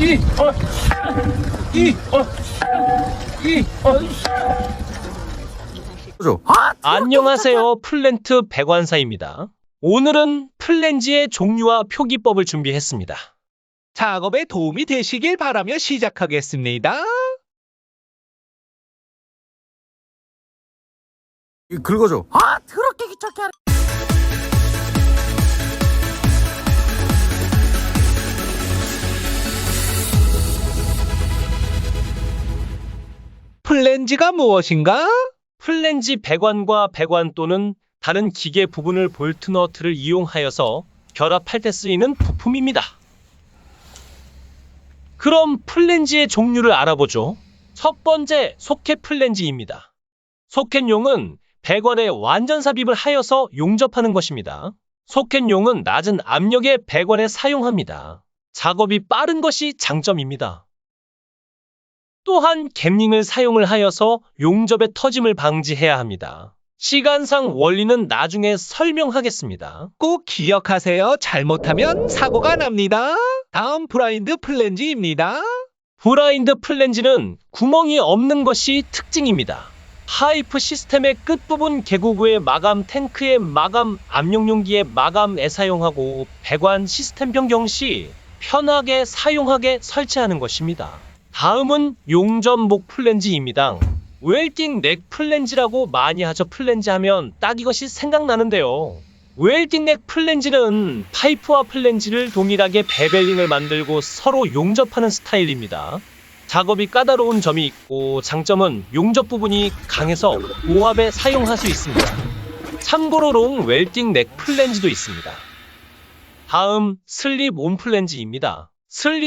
이, 어, 이, 어, 이, 어. 안녕하세요. 플랜트 백wan사입니다. 오늘은 플랜지의 종류와 표기법을 준비했습니다. 작업에 도움이 되시길 바라며 시작하겠습니다. 이 긁어줘. 아 더럽게 귀찮게 하네 플랜지가 무엇인가? 플랜지 배관과 배관 또는 다른 기계 부분을 볼트 너트를 이용하여서 결합할 때 쓰이는 부품입니다. 그럼 플랜지의 종류를 알아보죠. 첫 번째 소켓 플랜지입니다. 소켓용은 배관에 완전 삽입을 하여서 용접하는 것입니다. 소켓용은 낮은 압력의 배관에 사용합니다. 작업이 빠른 것이 장점입니다. 또한 갭링을 사용을 하여서 용접의 터짐을 방지해야 합니다. 시간상 원리는 나중에 설명하겠습니다. 꼭 기억하세요. 잘못하면 사고가 납니다. 다음 브라인드 플랜지입니다. 브라인드 플랜지는 구멍이 없는 것이 특징입니다. 하이프 시스템의 끝부분 개구구의 마감 탱크의 마감 압력용기의 마감에 사용하고 배관 시스템 변경 시 편하게 사용하게 설치하는 것입니다. 다음은 용접목 플랜지입니다. 웰딩 넥 플랜지라고 많이 하죠. 플랜지 하면 딱 이것이 생각나는데요. 웰딩 넥 플랜지는 파이프와 플랜지를 동일하게 베벨링을 만들고 서로 용접하는 스타일입니다. 작업이 까다로운 점이 있고 장점은 용접 부분이 강해서 모압에 사용할 수 있습니다. 참고로 롱 웰딩 넥 플랜지도 있습니다. 다음 슬립 온 플랜지입니다.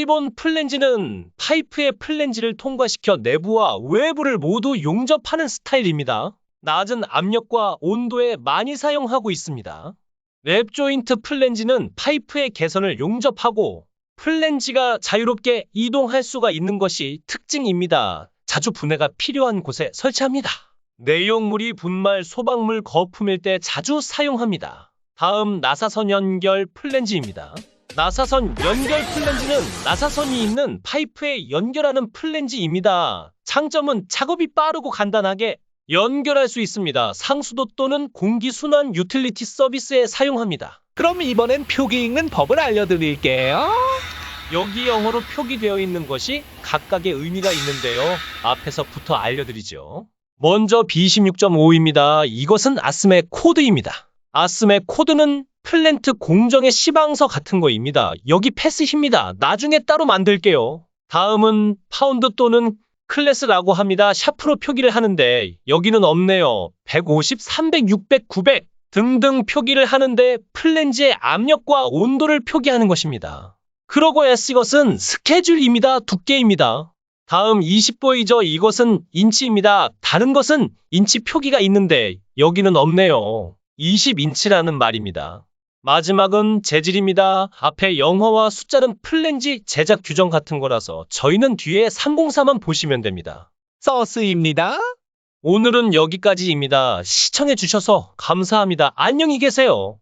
온 플랜지는 파이프의 플랜지를 통과시켜 내부와 외부를 모두 용접하는 스타일입니다. 낮은 압력과 온도에 많이 사용하고 있습니다. 랩 조인트 플랜지는 파이프의 개선을 용접하고 플랜지가 자유롭게 이동할 수가 있는 것이 특징입니다. 자주 분해가 필요한 곳에 설치합니다. 내용물이 분말 소방물 거품일 때 자주 사용합니다. 다음 나사선 연결 플랜지입니다. 나사선 연결 플랜지는 나사선이 있는 파이프에 연결하는 플랜지입니다. 장점은 작업이 빠르고 간단하게 연결할 수 있습니다. 상수도 또는 공기순환 유틸리티 서비스에 사용합니다. 그럼 이번엔 표기 읽는 법을 알려드릴게요. 여기 영어로 표기되어 있는 것이 각각의 의미가 있는데요. 앞에서부터 알려드리죠. 먼저 B16.5입니다. 이것은 아스메 코드입니다. 아스메 코드는 플랜트 공정의 시방서 같은 거입니다. 여기 패스입니다. 나중에 따로 만들게요. 다음은 파운드 또는 클래스라고 합니다. 샤프로 표기를 하는데 여기는 없네요. 150, 300, 600, 900 등등 표기를 하는데 플랜지의 압력과 온도를 표기하는 것입니다. 그러고 S 이것은 스케줄입니다. 두께입니다. 다음 20보이죠? 이것은 인치입니다. 다른 것은 인치 표기가 있는데 여기는 없네요. 20인치라는 말입니다. 마지막은 재질입니다. 앞에 영어와 숫자는 플랜지 제작 규정 같은 거라서 저희는 뒤에 304만 보시면 됩니다. 서스입니다. 오늘은 여기까지입니다. 시청해 주셔서 감사합니다. 안녕히 계세요.